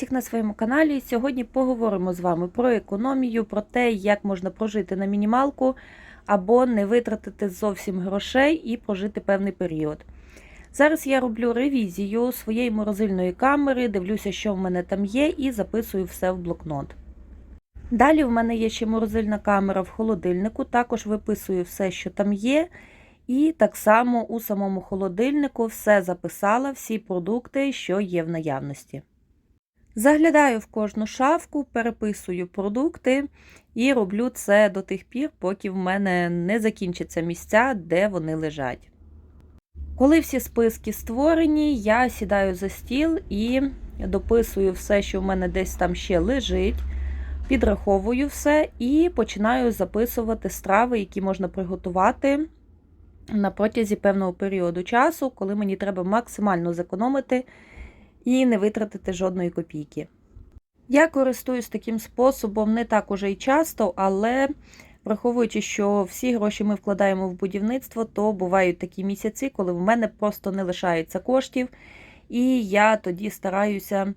Всіх на своєму каналі. Сьогодні поговоримо з вами про економію, про те, як можна прожити на мінімалку або не витратити зовсім грошей і прожити певний період. Зараз я роблю ревізію своєї морозильної камери, дивлюся, що в мене там є, і записую все в блокнот. Далі в мене є ще морозильна камера в холодильнику, також виписую все, що там є. І так само у самому холодильнику все записала, всі продукти, що є в наявності. Заглядаю в кожну шафку, переписую продукти і роблю це до тих пір, поки в мене не закінчаться місця, де вони лежать. Коли всі списки створені, я сідаю за стіл і дописую все, що в мене десь там ще лежить, підраховую все і починаю записувати страви, які можна приготувати на протязі певного періоду часу, коли мені треба максимально зекономити і не витратити жодної копійки. Я користуюсь таким способом не так уже й часто, але враховуючи, що всі гроші ми вкладаємо в будівництво, то бувають такі місяці, коли в мене просто не лишається коштів, і я тоді стараюся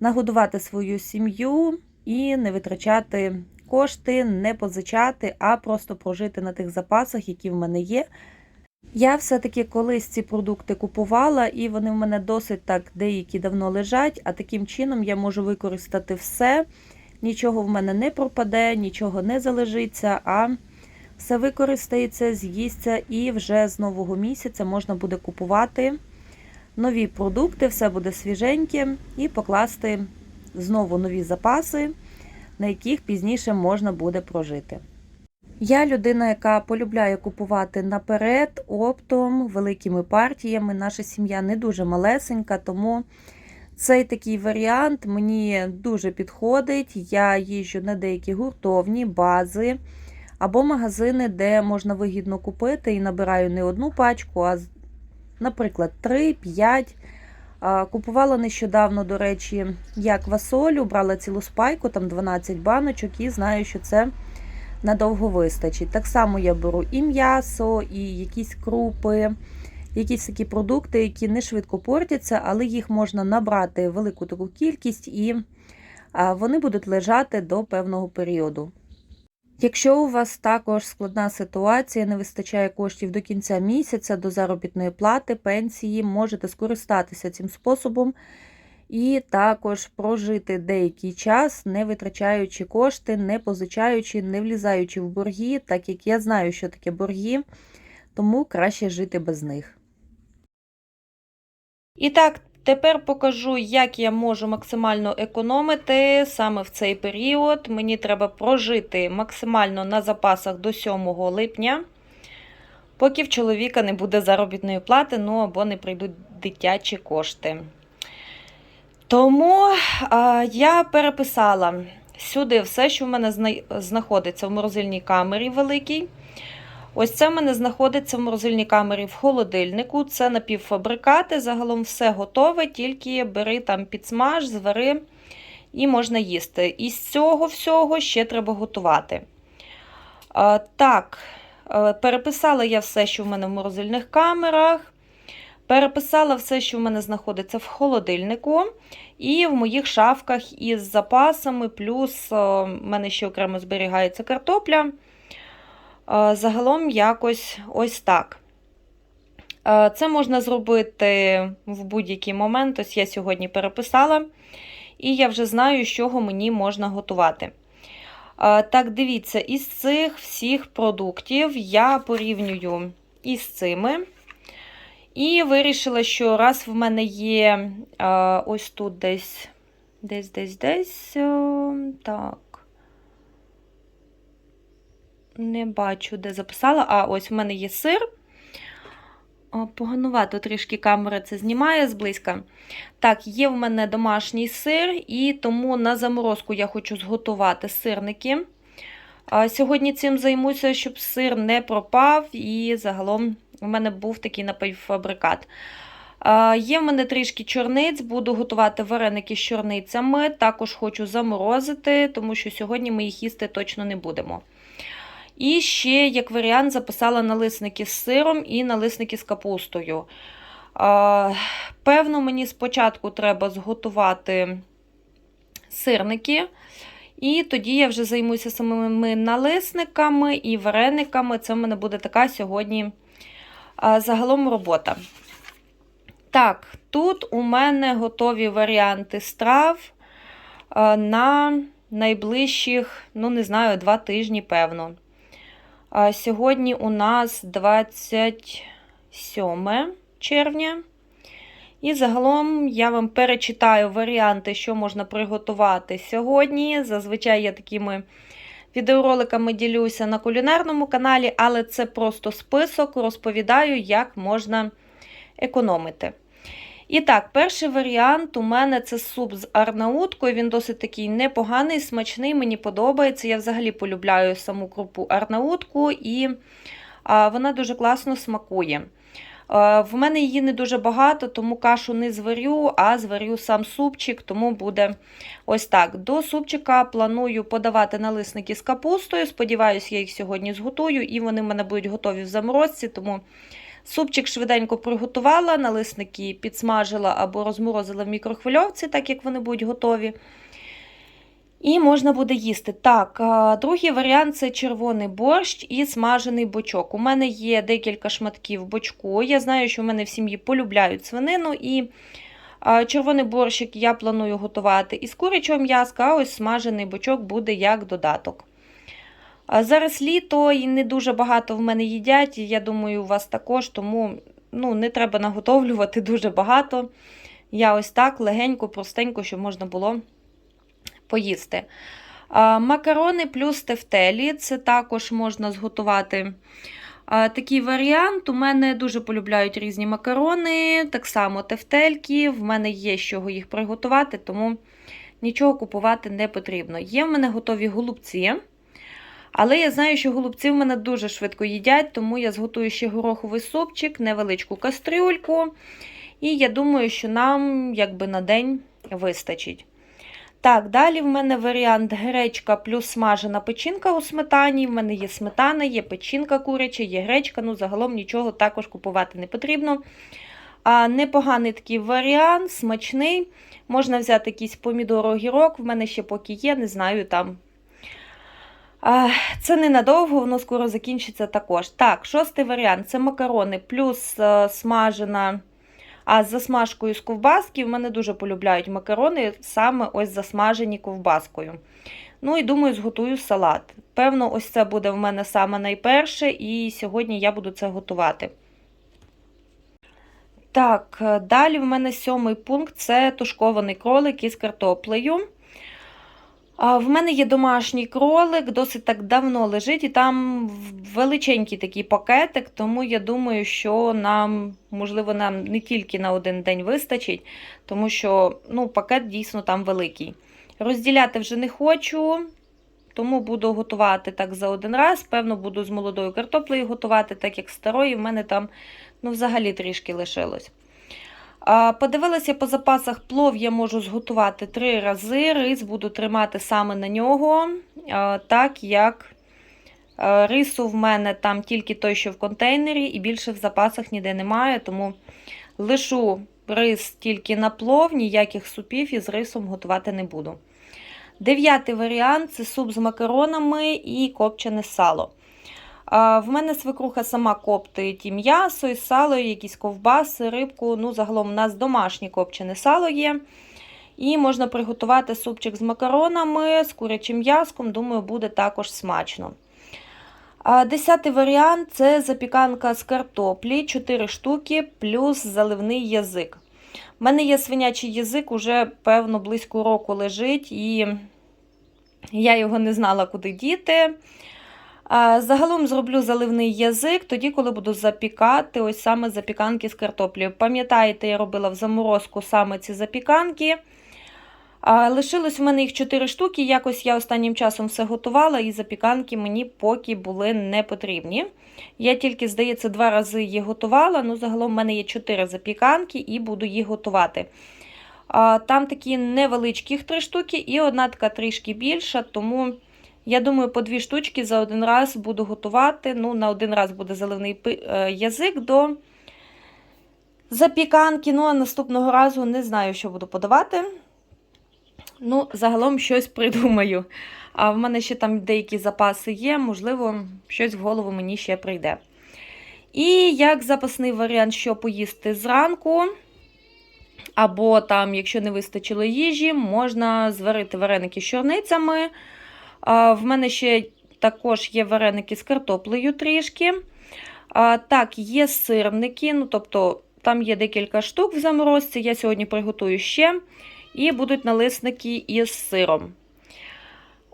нагодувати свою сім'ю і не витрачати кошти, не позичати, а просто прожити на тих запасах, які в мене є. Я все-таки колись ці продукти купувала, і вони в мене досить так деякі давно лежать, а таким чином я можу використати все. Нічого в мене не пропаде, нічого не залежиться, а все використається, з'їсться, і вже з нового місяця можна буде купувати нові продукти, все буде свіженьке, і покласти знову нові запаси, на яких пізніше можна буде прожити. Я людина, яка полюбляє купувати наперед, оптом, великими партіями. Наша сім'я не дуже малесенька, тому цей такий варіант мені дуже підходить. Я їжджу на деякі гуртовні бази або магазини, де можна вигідно купити і набираю не одну пачку, а, наприклад, 3-5. Купувала нещодавно, до речі, я квасолю, брала цілу спайку, там 12 баночок, і знаю, що це надовго вистачить. Так само я беру і м'ясо, і якісь крупи, якісь такі продукти, які не швидко портяться, але їх можна набрати велику таку кількість, і вони будуть лежати до певного періоду. Якщо у вас також складна ситуація, не вистачає коштів до кінця місяця, до заробітної плати, пенсії, можете скористатися цим способом і також прожити деякий час, не витрачаючи кошти, не позичаючи, не влізаючи в борги, так як я знаю, що таке борги, тому краще жити без них. І так, тепер покажу, як я можу максимально економити саме в цей період. Мені треба прожити максимально на запасах до 7 липня. Поки в чоловіка не буде заробітної плати, ну або не прийдуть дитячі кошти. Тому а, я переписала сюди все, що в мене знаходиться в морозильній камері великій. Ось це в мене знаходиться в морозильній камері в холодильнику. Це напівфабрикати. Загалом все готове, тільки бери там підсмаж, звари і можна їсти. Із цього всього ще треба готувати. А, так, переписала я все, що в мене в морозильних камерах. Переписала все, що в мене знаходиться в холодильнику, і в моїх шафках із запасами, плюс в мене ще окремо зберігається картопля. Загалом якось ось так. Це можна зробити в будь-який момент. Ось я сьогодні переписала, і я вже знаю, з чого мені можна готувати. Так, дивіться, із цих всіх продуктів я порівнюю із цими. І вирішила, що раз в мене є а, ось тут десь, десь, десь, десь. О, так. Не бачу, де записала. А, ось в мене є сир. О, поганувато трішки камера це знімає зблизька. Так, є в мене домашній сир, і тому на заморозку я хочу зготувати сирники. Сьогодні цим займуся, щоб сир не пропав і загалом. У мене був такий напівфабрикат. Є в мене трішки чорниць, буду готувати вареники з чорницями. Також хочу заморозити, тому що сьогодні ми їх їсти точно не будемо. І ще, як варіант, записала налисники з сиром і налисники з капустою. Певно, мені спочатку треба зготувати сирники. І тоді я вже займуся самими налисниками і варениками. Це в мене буде така сьогодні загалом робота. Так, тут у мене готові варіанти страв на найближчих, ну, не знаю, два тижні, певно. Сьогодні у нас 27 червня. І загалом я вам перечитаю варіанти, що можна приготувати сьогодні. Зазвичай я такими відеороликами ділюся на кулінарному каналі, але це просто список, розповідаю, як можна економити. І так, перший варіант у мене це суп з арнауткою. Він досить такий непоганий, смачний, мені подобається. Я взагалі полюбляю саму крупу арнаутку, і вона дуже класно смакує. А, в мене її не дуже багато, тому кашу не зварю, а зварю сам супчик, тому буде ось так. До супчика планую подавати налисники з капустою. Сподіваюся, я їх сьогодні зготую, і вони в мене будуть готові в заморозці, тому. Супчик швиденько приготувала, налисники підсмажила або розморозила в мікрохвильовці, так як вони будуть готові. І можна буде їсти. Так, другий варіант це червоний борщ і смажений бочок. У мене є декілька шматків бочку. Я знаю, що в мене в сім'ї полюбляють свинину. І червоний борщик я планую готувати із курячого м'язка, а ось смажений бочок буде як додаток. Зараз літо і не дуже багато в мене їдять, і я думаю, у вас також, тому ну, не треба наготовлювати дуже багато. Я ось так легенько, простенько, щоб можна було поїсти. Макарони плюс тефтелі це також можна зготувати. Такий варіант. У мене дуже полюбляють різні макарони, так само тефтельки. В мене є з чого їх приготувати, тому нічого купувати не потрібно. Є в мене готові голубці. Але я знаю, що голубці в мене дуже швидко їдять, тому я зготую ще гороховий супчик, невеличку кастрюльку. І я думаю, що нам якби на день вистачить. Так, далі в мене варіант гречка плюс смажена печінка у сметані. В мене є сметана, є печінка куряча, є гречка, ну загалом нічого також купувати не потрібно. А Непоганий такий варіант, смачний. Можна взяти якийсь помідор огірок, в мене ще поки є, не знаю, там це ненадовго, воно скоро закінчиться також. Так, шостий варіант це макарони плюс е, смажена. А з засмажкою з ковбаски в мене дуже полюбляють макарони, саме ось засмажені ковбаскою. Ну і думаю, зготую салат. Певно, ось це буде в мене саме найперше, і сьогодні я буду це готувати. Так, е, далі в мене сьомий пункт це тушкований кролик із картоплею. В мене є домашній кролик, досить так давно лежить, і там величенький такий пакетик, тому я думаю, що нам, можливо, нам не тільки на один день вистачить, тому що ну, пакет дійсно там великий. Розділяти вже не хочу, тому буду готувати так за один раз. Певно, буду з молодою картоплею готувати, так як старої, в мене там ну, взагалі трішки лишилось. Подивилася по запасах, плов я можу зготувати три рази. Рис буду тримати саме на нього, так як рису в мене там тільки той, що в контейнері, і більше в запасах ніде немає, тому лишу рис тільки на плов, ніяких супів із рисом готувати не буду. Дев'ятий варіант це суп з макаронами і копчене сало. В мене свекруха сама коптить і м'ясо, і сало, і якісь ковбаси, рибку. Ну, загалом у нас домашнє копчене сало є. І можна приготувати супчик з макаронами, з курячим м'яском, думаю, буде також смачно. Десятий варіант це запіканка з картоплі, 4 штуки, плюс заливний язик. У мене є свинячий язик, уже, певно, близько року лежить, і я його не знала, куди діти. Загалом зроблю заливний язик, тоді, коли буду запікати ось саме запіканки з картоплею. Пам'ятаєте, я робила в заморозку саме ці запіканки. Лишилось у мене їх 4 штуки. Якось я останнім часом все готувала, і запіканки мені поки були не потрібні. Я тільки, здається, два рази їх готувала. Ну, загалом в мене є 4 запіканки і буду їх готувати. Там такі невеличкі 3 штуки, і одна така трішки більша, тому. Я думаю, по дві штучки за один раз буду готувати. Ну, на один раз буде заливний е, язик до запіканки. Ну, а наступного разу не знаю, що буду подавати. Ну, загалом щось придумаю. А в мене ще там деякі запаси є, можливо, щось в голову мені ще прийде. І як запасний варіант, що поїсти зранку, або там, якщо не вистачило їжі, можна зварити вареники з чорницями. В мене ще також є вареники з картоплею трішки. Так, є сирники, ну тобто там є декілька штук в заморозці. Я сьогодні приготую ще. І будуть налисники із сиром.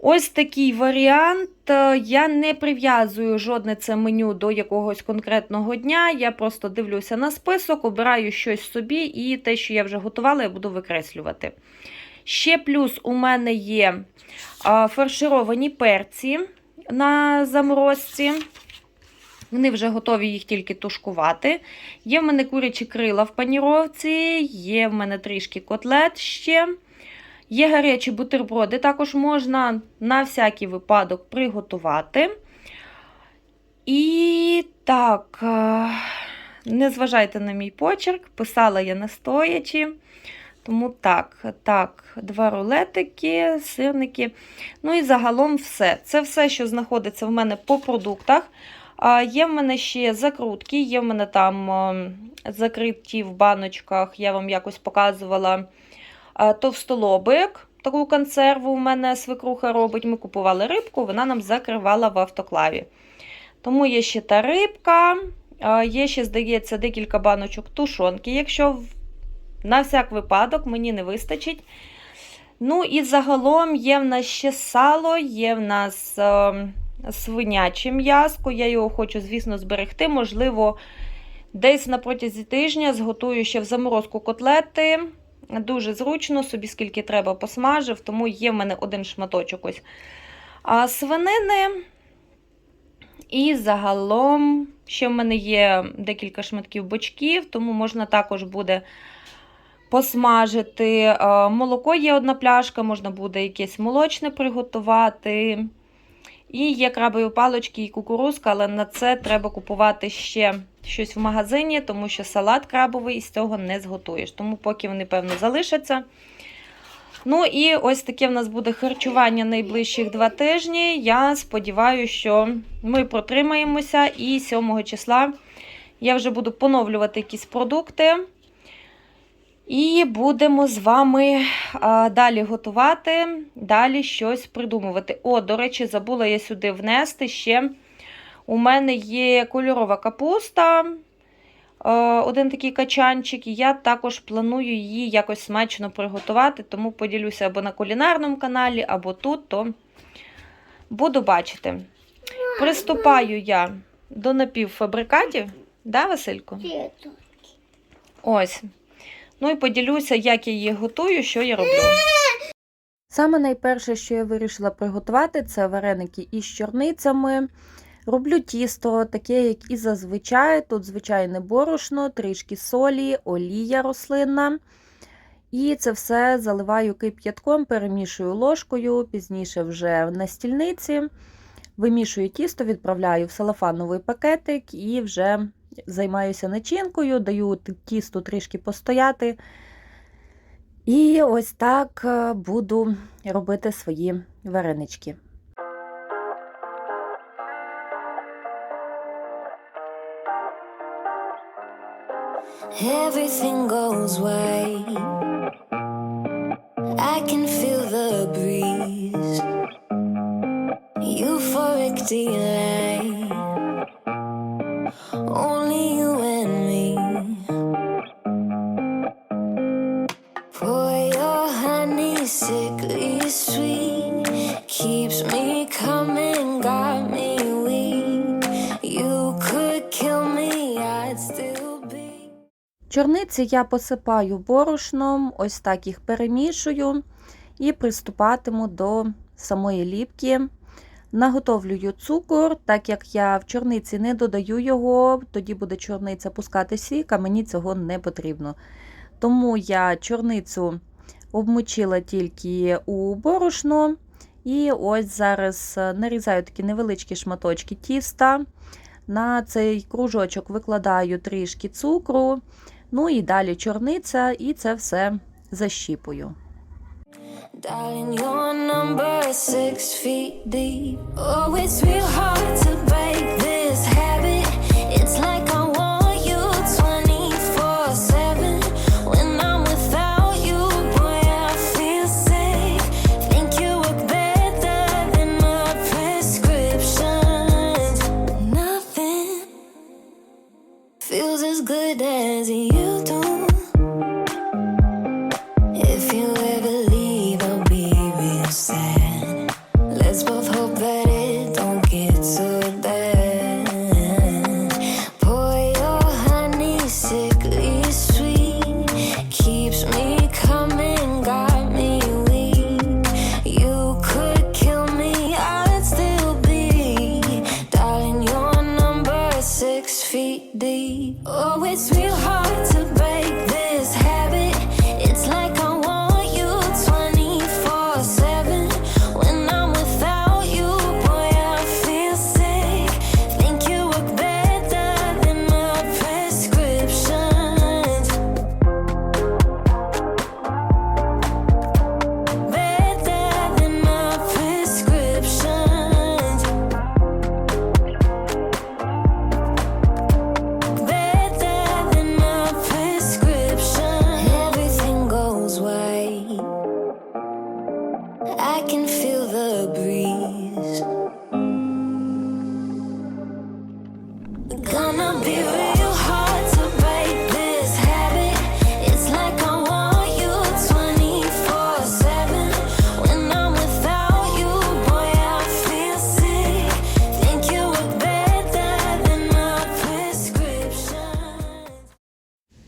Ось такий варіант. Е, Я не прив'язую жодне це меню до якогось конкретного дня. Я просто дивлюся на список, обираю щось собі, і те, що я вже готувала, я буду викреслювати. Ще плюс у мене є фаршировані перці на заморозці. Вони вже готові їх тільки тушкувати. Є в мене курячі крила в паніровці, є в мене трішки котлет ще. Є гарячі бутерброди, також можна на всякий випадок приготувати. І так, е, не зважайте на мій почерк, писала я настоячи. Тому так, так, два рулетики, сирники. Ну і загалом все. Це все, що знаходиться в мене по продуктах. Є в мене ще закрутки, є в мене там закриті в баночках, я вам якось показувала товстолобик. Таку консерву у мене свекруха робить. Ми купували рибку, вона нам закривала в автоклаві. Тому є ще та рибка, є ще, здається, декілька баночок тушонки, якщо на всяк випадок мені не вистачить. Ну і загалом є в нас ще сало, є в нас е, свиняче м'яско. Я його хочу, звісно, зберегти. Можливо, десь на протязі тижня зготую ще в заморозку котлети. Дуже зручно, собі скільки треба посмажив, тому є в мене один шматочок ось а, свинини. І загалом ще в мене є декілька шматків бочків, тому можна також буде посмажити. Е, Молоко є одна пляшка, можна буде якесь молочне приготувати. І є крабові палочки і кукурузка, але на це треба купувати ще щось в магазині, тому що салат крабовий з цього не зготуєш. Тому поки вони, певно, залишаться. Ну і ось таке в нас буде харчування найближчих два тижні. Я сподіваюся, що ми протримаємося, і 7 числа я вже буду поновлювати якісь продукти. І будемо з вами далі готувати, далі щось придумувати. О, до речі, забула я сюди внести ще. У мене є кольорова капуста, е, один такий качанчик, і я також планую її якось смачно приготувати, тому поділюся або на кулінарному каналі, або тут, то буду бачити. Приступаю я до напівфабрикатів, да, Василько? Ось. Ну і поділюся, як я її готую, що я роблю. Саме найперше, що я вирішила приготувати, це вареники із чорницями. Роблю тісто, таке, як і зазвичай. Тут звичайне борошно, трішки солі, олія рослинна. І це все заливаю кип'ятком, перемішую ложкою, пізніше вже на стільниці. Вимішую тісто, відправляю в салафановий пакетик і вже займаюся начинкою, даю тісту трішки постояти. І ось так е, буду робити свої варенички. Everything goes white. I can feel the breeze. Euphoric delight. Чорниці я посипаю борошном, ось так їх перемішую і приступатиму до самої ліпки. Наготовлюю цукор, так як я в чорниці не додаю його, тоді буде чорниця пускати сік, а мені цього не потрібно. Тому я чорницю обмочила тільки у борошно. І ось зараз нарізаю такі невеличкі шматочки тіста. На цей кружочок викладаю трішки цукру. Ну і далі чорниця, і це все защіпую. Darling, your number six feet deep. Oh, it's real hard to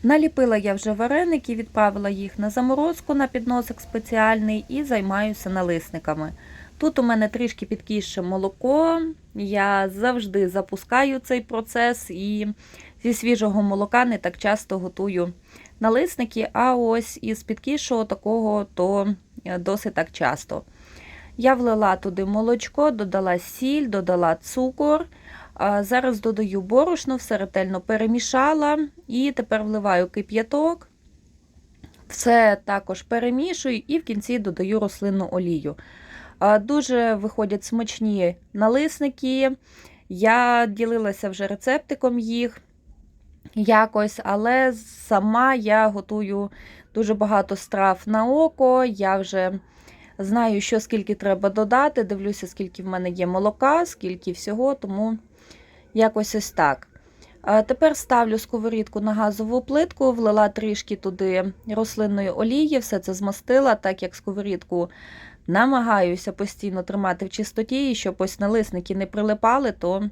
Наліпила я вже вареники, відправила їх на заморозку на підносик спеціальний і займаюся налисниками. Тут у мене трішки підкисше молоко. Я завжди запускаю цей процес і зі свіжого молока не так часто готую налисники, а ось із підкисшого такого то е, досить так часто. Я влила туди молочко, додала сіль, додала цукор. Зараз додаю борошно, все ретельно перемішала і тепер вливаю кип'яток. Все також перемішую і в кінці додаю рослинну олію. Дуже виходять смачні налисники. Я ділилася вже рецептиком їх якось, але сама я готую дуже багато страв на око. Я вже знаю, що скільки треба додати. Дивлюся, скільки в мене є молока, скільки всього, тому якось ось так. Тепер ставлю сковорідку на газову плитку, влила трішки туди рослинної олії, все це змастила, так як сковорідку намагаюся постійно тримати в чистоті, і щоб ось налисники не прилипали, то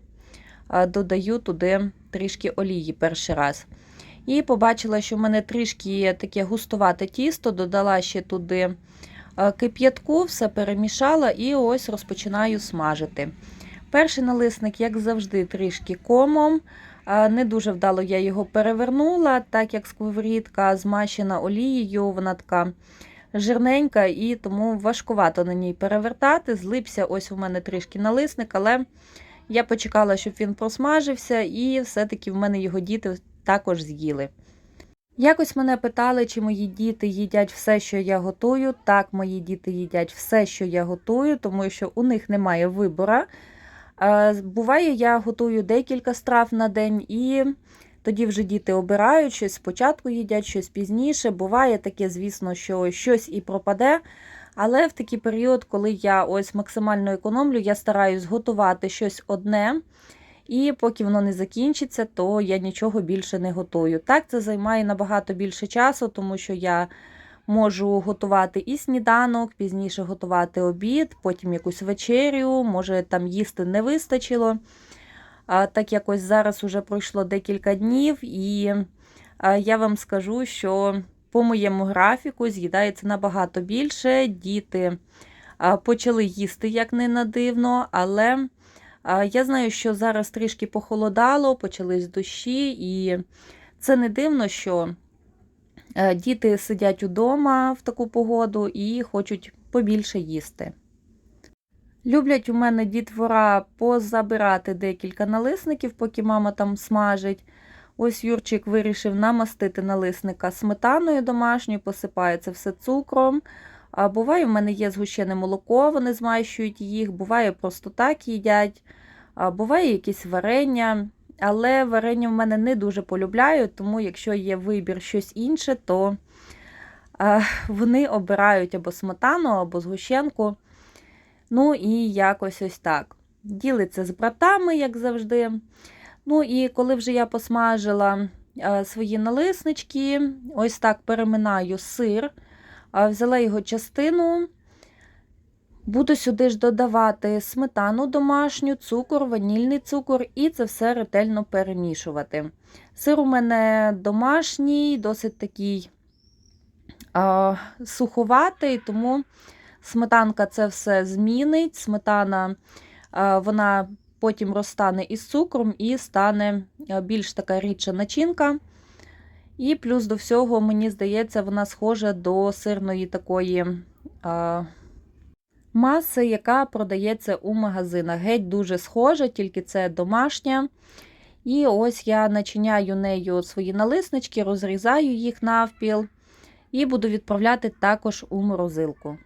додаю туди трішки олії перший раз. І побачила, що в мене трішки таке густувате тісто, додала ще туди кип'ятку, все перемішала і ось розпочинаю смажити. Перший налисник, як завжди, трішки комом. Не дуже вдало я його перевернула, так як сковорідка змащена олією, вона така жирненька і тому важкувато на ній перевертати. Злипся ось у мене трішки налисник, але я почекала, щоб він просмажився, і все-таки в мене його діти також з'їли. Якось мене питали, чи мої діти їдять все, що я готую. Так, мої діти їдять все, що я готую, тому що у них немає вибора. Е, Буває, я готую декілька страв на день, і тоді вже діти обирають щось спочатку їдять, щось пізніше. Буває таке, звісно, що щось і пропаде. Але в такий період, коли я ось максимально економлю, я стараюсь готувати щось одне. І поки воно не закінчиться, то я нічого більше не готую. Так, це займає набагато більше часу, тому що я можу готувати і сніданок, пізніше готувати обід, потім якусь вечерю, може там їсти не вистачило. Так якось зараз уже пройшло декілька днів, і я вам скажу, що по моєму графіку з'їдається набагато більше. Діти почали їсти, як не на дивно, але я знаю, що зараз трішки похолодало, почались дощі, і це не дивно, що діти сидять удома в таку погоду і хочуть побільше їсти. Люблять у мене дітвора позабирати декілька налисників, поки мама там смажить. Ось Юрчик вирішив намастити налисника сметаною домашньою, посипає це все цукром, А буває, в мене є згущене молоко, вони змащують їх, буває просто так їдять, а буває якісь варення. Але варення в мене не дуже полюбляю, тому якщо є вибір щось інше, то а, вони обирають або сметану, або згущенку. Ну і якось ось так. Ділиться з братами, як завжди. Ну і коли вже я посмажила а, свої налиснички, ось так переминаю сир, взяла його частину. Буду сюди ж додавати сметану домашню, цукор, ванільний цукор, і це все ретельно перемішувати. Сир у мене домашній, досить такий а, суховатий, тому сметанка це все змінить. Сметана а, вона потім розтане із цукром і стане більш така рідша начинка. І плюс до всього, мені здається, вона схожа до сирної такої. А, маси, яка продається у магазинах. Геть дуже схожа, тільки це домашня. І ось я начиняю нею свої налиснички, розрізаю їх навпіл і буду відправляти також у морозилку.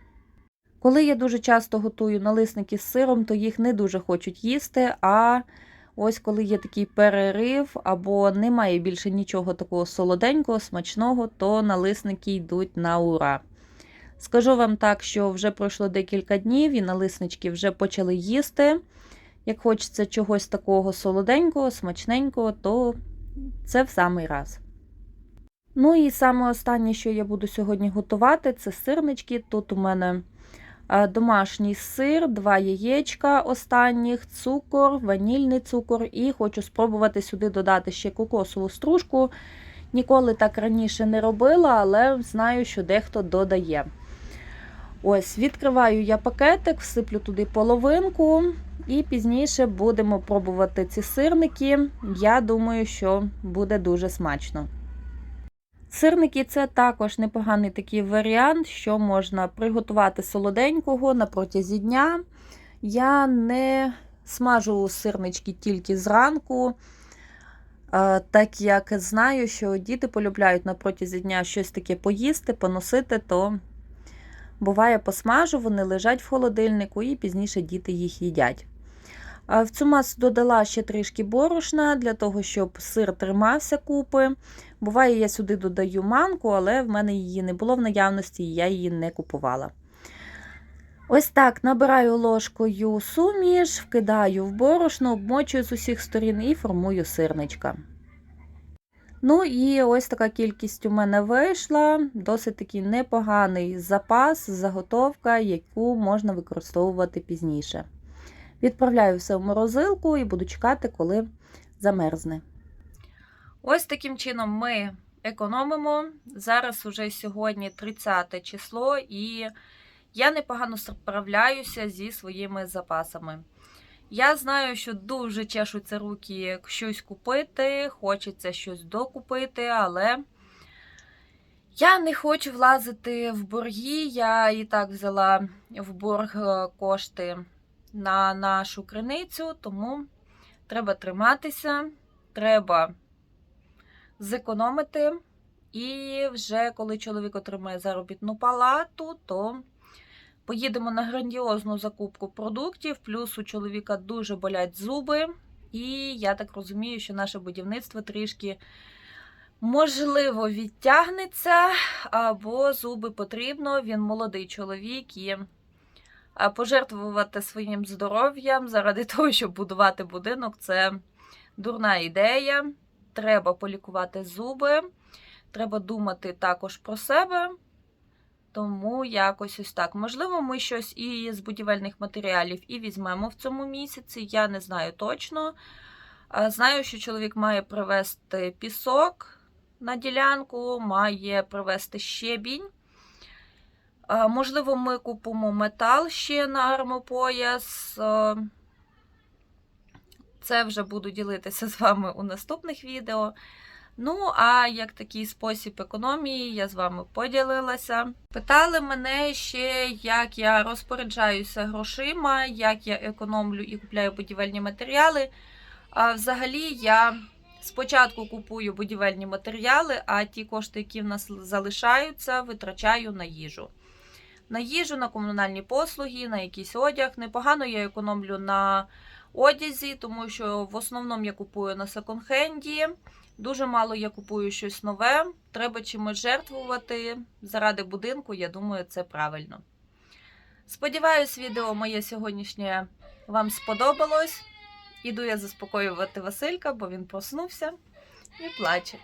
Коли я дуже часто готую налисники з сиром, то їх не дуже хочуть їсти. А ось коли є такий перерив або немає більше нічого такого солоденького, смачного, то налисники йдуть на ура. Скажу вам так, що вже пройшло декілька днів і налиснички вже почали їсти. Як хочеться чогось такого солоденького, смачненького, то це в самий раз. Ну і саме останнє, що я буду сьогодні готувати, це сирнички. Тут у мене е, домашній сир, два яєчка останніх, цукор, ванільний цукор, і хочу спробувати сюди додати ще кокосову стружку. Ніколи так раніше не робила, але знаю, що дехто додає. Ось, відкриваю я пакетик, всиплю туди половинку, і пізніше будемо пробувати ці сирники. Я думаю, що буде дуже смачно. Сирники це також непоганий такий варіант, що можна приготувати солоденького на протязі дня. Я не смажу сирнички тільки зранку, е, так як знаю, що діти полюбляють на протязі дня щось таке поїсти, поносити, то буває посмажу, вони лежать в холодильнику і пізніше діти їх їдять. В цю масу додала ще трішки борошна для того, щоб сир тримався купи. Буває, я сюди додаю манку, але в мене її не було в наявності, і я її не купувала. Ось так набираю ложкою суміш, вкидаю в борошно, обмочую з усіх сторін і формую сирничка. Ну і ось така кількість у мене вийшла. Досить такий непоганий запас, заготовка, яку можна використовувати пізніше. Відправляю все в морозилку і буду чекати, коли замерзне. Ось таким чином ми економимо. Зараз уже сьогодні 30 число, і я непогано справляюся зі своїми запасами. Я знаю, що дуже чешуться руки щось купити, хочеться щось докупити, але я не хочу влазити в борги. Я і так взяла в борг е, кошти на нашу криницю, тому треба триматися, треба зекономити. І вже коли чоловік отримає заробітну палату, то поїдемо на грандіозну закупку продуктів. Плюс у чоловіка дуже болять зуби. І я так розумію, що наше будівництво трішки, можливо, відтягнеться, або зуби потрібно. Він молодий чоловік і пожертвувати своїм здоров'ям заради того, щоб будувати будинок, це дурна ідея. Треба полікувати зуби, треба думати також про себе. Тому якось ось так. Можливо, ми щось і з будівельних матеріалів і візьмемо в цьому місяці. Я не знаю точно. Знаю, що чоловік має привезти пісок на ділянку, має привезти щебінь. Можливо, ми купимо метал ще на армопояс. Це вже буду ділитися з вами у наступних відео. Ну, а як такий спосіб економії, я з вами поділилася. Питали мене ще, як я розпоряджаюся грошима, як я економлю і купляю будівельні матеріали. А взагалі, я спочатку купую будівельні матеріали, а ті кошти, які в нас залишаються, витрачаю на їжу. на їжу, на комунальні послуги, на якийсь одяг. Непогано я економлю на одязі, тому що в основному я купую на секонд-хенді. Дуже мало я купую щось нове. Треба чимось жертвувати заради будинку. Я думаю, це правильно. Сподіваюсь, відео моє сьогоднішнє вам сподобалось. Іду я заспокоювати Василька, бо він проснувся і плаче.